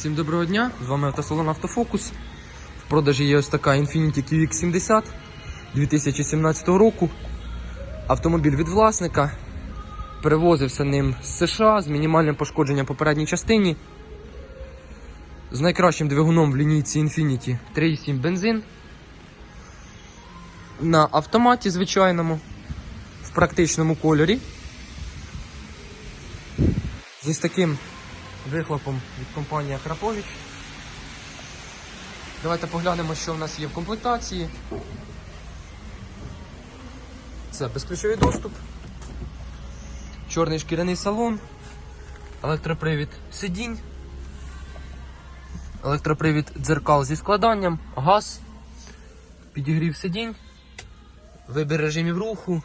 Всім доброго дня! З вами автосалон Автофокус. В продажі є ось така Infiniti QX70 2017 року. Автомобіль від власника. Перевозився ним з США з мінімальним пошкодженням по передній частині. З найкращим двигуном в лінійці Infiniti 3,7 бензин. На автоматі звичайному, в практичному кольорі. З таким вихлопом від компанії Акрапович. Давайте поглянемо, що в нас є в комплектації. Це безключовий доступ, чорний шкіряний салон, електропривід сидінь, електропривід дзеркал зі складанням, газ, підігрів сидінь, вибір режимів руху,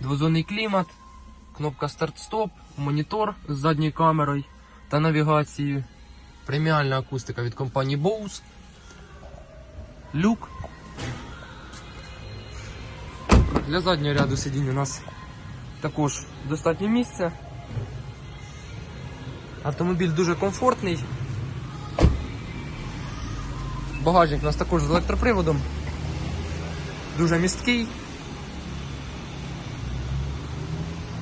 двозонний клімат, кнопка старт-стоп, монітор з задньою камерою та навігацією, преміальна акустика від компанії Bose, люк. Для заднього ряду сидінь у нас також достатньо місця. Автомобіль дуже комфортний. Багажник у нас також з електроприводом. Дуже місткий.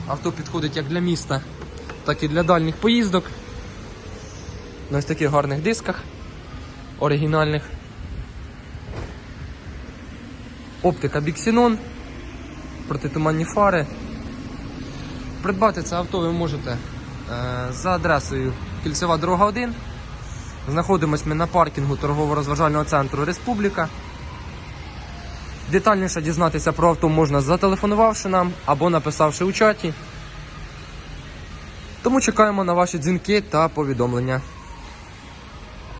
Авто підходить як для міста, так і для дальніх поїздок. На ось таких гарних дисках оригінальних. Оптика Біксінон, протитуманні фари. Придбати це авто ви можете е, за адресою Кільцева дорога 1. Знаходимось ми на паркінгу торгово-розважального центру Республіка. Детальніше дізнатися про авто можна зателефонувавши нам або написавши у чаті. Тому чекаємо на ваші дзвінки та повідомлення.